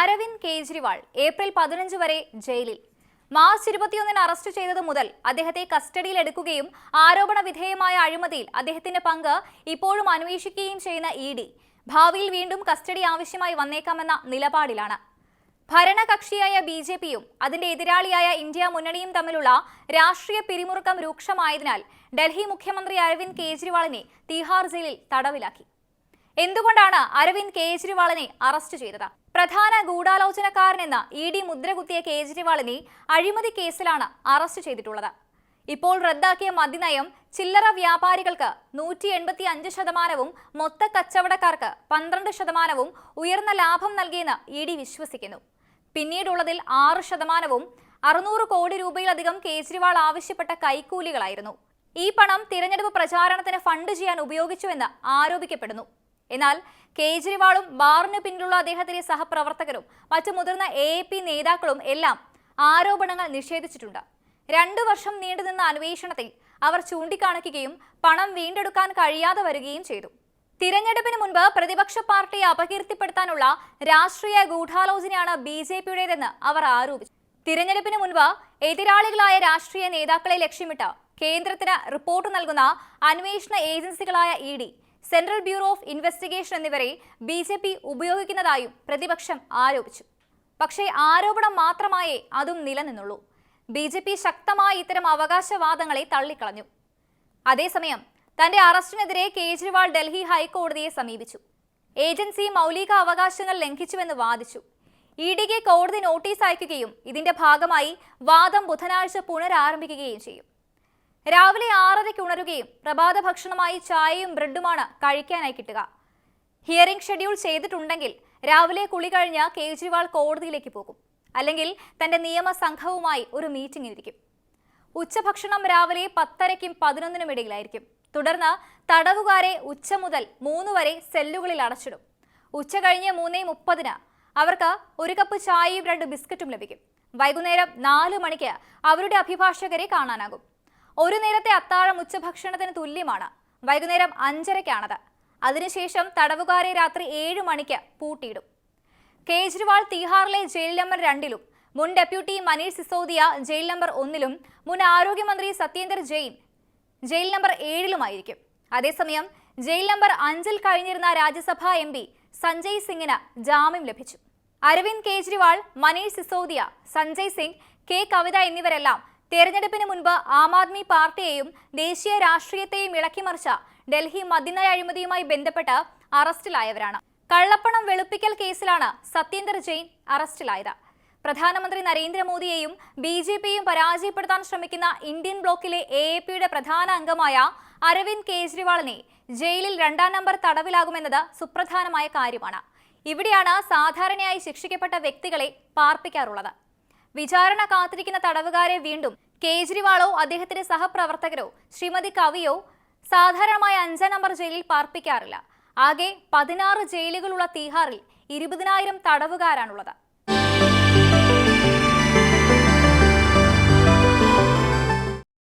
Aravind Kejriwal April പതിനഞ്ച് വരെ ജയിലിൽ. മാർച്ച് ഇരുപത്തിയൊന്നിന് അറസ്റ്റ് ചെയ്തത് മുതൽ അദ്ദേഹത്തെ കസ്റ്റഡിയിൽ എടുക്കുകയും ആരോപണ വിധേയമായ അഴിമതിയിൽ അദ്ദേഹത്തിന്റെ പങ്ക് ഇപ്പോഴും അന്വേഷിക്കുകയും ചെയ്യുന്ന ഇ ഡി. ഭാവിയിൽ വീണ്ടും കസ്റ്റഡി ആവശ്യമായി വന്നേക്കാമെന്ന നിലപാടിലാണ്. ഭരണകക്ഷിയായ ബി ജെ പിയും അതിന്റെ എതിരാളിയായ ഇന്ത്യ മുന്നണിയും തമ്മിലുള്ള രാഷ്ട്രീയ പിരിമുറുക്കം രൂക്ഷമായതിനാൽ ഡൽഹി മുഖ്യമന്ത്രി അരവിന്ദ് കേജ്രിവാളിനെ തീഹാർ ജയിലിൽ തടവിലാക്കി. എന്തുകൊണ്ടാണ് അരവിന്ദ് കേജ്രിവാളിനെ അറസ്റ്റ് ചെയ്തത്? പ്രധാന ഗൂഢാലോചനക്കാരനെന്ന ഇ ഡി മുദ്രകുത്തിയ കേജ്രിവാളിനെ അഴിമതി കേസിലാണ് അറസ്റ്റ് ചെയ്തിട്ടുള്ളത്. ഇപ്പോൾ റദ്ദാക്കിയ മദ്യനയം ചില്ലറ വ്യാപാരികൾക്ക് നൂറ്റി എൺപത്തി അഞ്ച് ശതമാനവും മൊത്ത കച്ചവടക്കാർക്ക് പന്ത്രണ്ട് ശതമാനവും ഉയർന്ന ലാഭം നൽകിയെന്ന് ഇ ഡി വിശ്വസിക്കുന്നു. പിന്നീടുള്ളതിൽ ആറ് ശതമാനവും അറുന്നൂറ് കോടി രൂപയിലധികം കേജ്രിവാൾ ആവശ്യപ്പെട്ട കൈക്കൂലികളായിരുന്നു. ഈ പണം തിരഞ്ഞെടുപ്പ് പ്രചാരണത്തിന് ഫണ്ട് ചെയ്യാൻ ഉപയോഗിച്ചുവെന്ന് ആരോപിക്കപ്പെടുന്നു. എന്നാൽ കേജ്രിവാളും ബാറിന് പിന്നിലുള്ള അദ്ദേഹത്തിന്റെ സഹപ്രവർത്തകരും മറ്റു മുതിർന്ന എ നേതാക്കളും എല്ലാം ആരോപണങ്ങൾ നിഷേധിച്ചിട്ടുണ്ട്. രണ്ടു വർഷം നീണ്ടുനിന്ന അന്വേഷണത്തിൽ അവർ ചൂണ്ടിക്കാണിക്കുകയും പണം വീണ്ടെടുക്കാൻ കഴിയാതെ വരികയും ചെയ്തു. തിരഞ്ഞെടുപ്പിന് മുൻപ് പ്രതിപക്ഷ പാർട്ടിയെ അപകീർത്തിപ്പെടുത്താനുള്ള രാഷ്ട്രീയ ഗൂഢാലോചനയാണ് ബി ജെ പിയുടേതെന്ന് അവർ ആരോപിച്ചു. തിരഞ്ഞെടുപ്പിന് മുൻപ് എതിരാളികളായ രാഷ്ട്രീയ നേതാക്കളെ ലക്ഷ്യമിട്ട് കേന്ദ്രത്തിന് റിപ്പോർട്ട് നൽകുന്ന അന്വേഷണ ഏജൻസികളായ E central bureau of investigation എന്നിവരെ ബി ജെ പി ഉപയോഗിക്കുന്നതായും പ്രതിപക്ഷം ആരോപിച്ചു. പക്ഷേ ആരോപണം മാത്രമായേ അതും നിലനിന്നുള്ളൂ. ബി ജെ പി ശക്തമായ ഇത്തരം അവകാശവാദങ്ങളെ തള്ളിക്കളഞ്ഞു. അതേസമയം തന്റെ അറസ്റ്റിനെതിരെ കേജ്രിവാൾ ഡൽഹി ഹൈക്കോടതിയെ സമീപിച്ചു. ഏജൻസി മൗലിക അവകാശങ്ങൾ ലംഘിച്ചുവെന്ന് വാദിച്ചു. ഇ ഡിക്ക് കോടതി നോട്ടീസ് അയക്കുകയും ഇതിന്റെ ഭാഗമായി വാദം ബുധനാഴ്ച പുനരാരംഭിക്കുകയും ചെയ്യും. രാവിലെ ആറരയ്ക്ക് ഉണരുകയും പ്രഭാത ഭക്ഷണമായി ചായയും ബ്രെഡുമാണ് കഴിക്കാനായി കിട്ടുക. ഹിയറിംഗ് ഷെഡ്യൂൾ ചെയ്തിട്ടുണ്ടെങ്കിൽ രാവിലെ കുളി കഴിഞ്ഞ് കേജ്രിവാൾ കോടതിയിലേക്ക് പോകും. അല്ലെങ്കിൽ തന്റെ നിയമസംഘവുമായി ഒരു മീറ്റിംഗ് മീറ്റിംഗിനിരിക്കും ഉച്ചഭക്ഷണം രാവിലെ പത്തരയ്ക്കും പതിനൊന്നിനും ഇടയിലായിരിക്കും. തുടർന്ന് തടവുകാരെ ഉച്ച മുതൽ മൂന്ന് വരെ സെല്ലുകളിൽ അടച്ചിടും. ഉച്ച കഴിഞ്ഞ് മൂന്നേ മുപ്പതിന് അവർക്ക് ഒരു കപ്പ് ചായയും രണ്ട് ബിസ്ക്കറ്റും ലഭിക്കും. വൈകുന്നേരം നാല് മണിക്ക് അവരുടെ അഭിഭാഷകരെ കാണാനാകും. ഒരു നേരത്തെ അത്താഴം ഉച്ചഭക്ഷണത്തിന് തുല്യമാണ്. വൈകുന്നേരം അഞ്ചരയ്ക്കാണത്. അതിനുശേഷം തടവുകാരെ രാത്രി ഏഴ് മണിക്ക് പൂട്ടിയിടും. കേജ്രിവാൾ തീഹാറിലെ ജയിൽ നമ്പർ രണ്ടിലും മുൻ deputy Manish Sisodia jail number ഒന്നിലും മുൻ ആരോഗ്യമന്ത്രി സത്യേന്ദർ ജെയിൻ ജയിൽ നമ്പർ ഏഴിലുമായിരിക്കും. അതേസമയം ജയിൽ നമ്പർ അഞ്ചിൽ കഴിഞ്ഞിരുന്ന രാജ്യസഭാ എം പി സഞ്ജയ് സിംഗിന് ജാമ്യം ലഭിച്ചു. അരവിന്ദ് കേജ്രിവാൾ മനീഷ് സിസോദിയ സഞ്ജയ് സിംഗ് കെ കവിത എന്നിവരെല്ലാം തെരഞ്ഞെടുപ്പിന് മുൻപ് ആം ആദ്മി പാർട്ടിയെയും ദേശീയ രാഷ്ട്രീയത്തെയും ഇളക്കിമറിച്ച ഡൽഹി മദ്യനയ അഴിമതിയുമായി ബന്ധപ്പെട്ട് അറസ്റ്റിലായവരാണ്. കള്ളപ്പണം വെളുപ്പിക്കൽ കേസിലാണ് സത്യേന്ദർ ജെയിൻ അറസ്റ്റിലായത്. പ്രധാനമന്ത്രി നരേന്ദ്രമോദിയെയും ബി ജെ പിയും പരാജയപ്പെടുത്താൻ ശ്രമിക്കുന്ന ഇന്ത്യൻ ബ്ലോക്കിലെ എ എ പിയുടെ പ്രധാന അംഗമായ അരവിന്ദ് കേജ്രിവാളിനെ ജയിലിൽ രണ്ടാം നമ്പർ തടവിലാകുമെന്നത് സുപ്രധാനമായ കാര്യമാണ്. ഇവിടെയാണ് സാധാരണയായി ശിക്ഷിക്കപ്പെട്ട വ്യക്തികളെ പാർപ്പിക്കാറുള്ളത്. വിചാരണ കാത്തിരിക്കുന്ന തടവുകാരെ വീണ്ടും കേജ്രിവാളോ അദ്ദേഹത്തിന്റെ സഹപ്രവർത്തകരോ ശ്രീമതി കവിയോ സാധാരണമായ അഞ്ചാം നമ്പർ ജയിലിൽ പാർപ്പിക്കാറില്ല. ആകെ പതിനാറ് ജയിലുകളുള്ള തീഹാറിൽ ഇരുപതിനായിരം തടവുകാരാണുള്ളത്.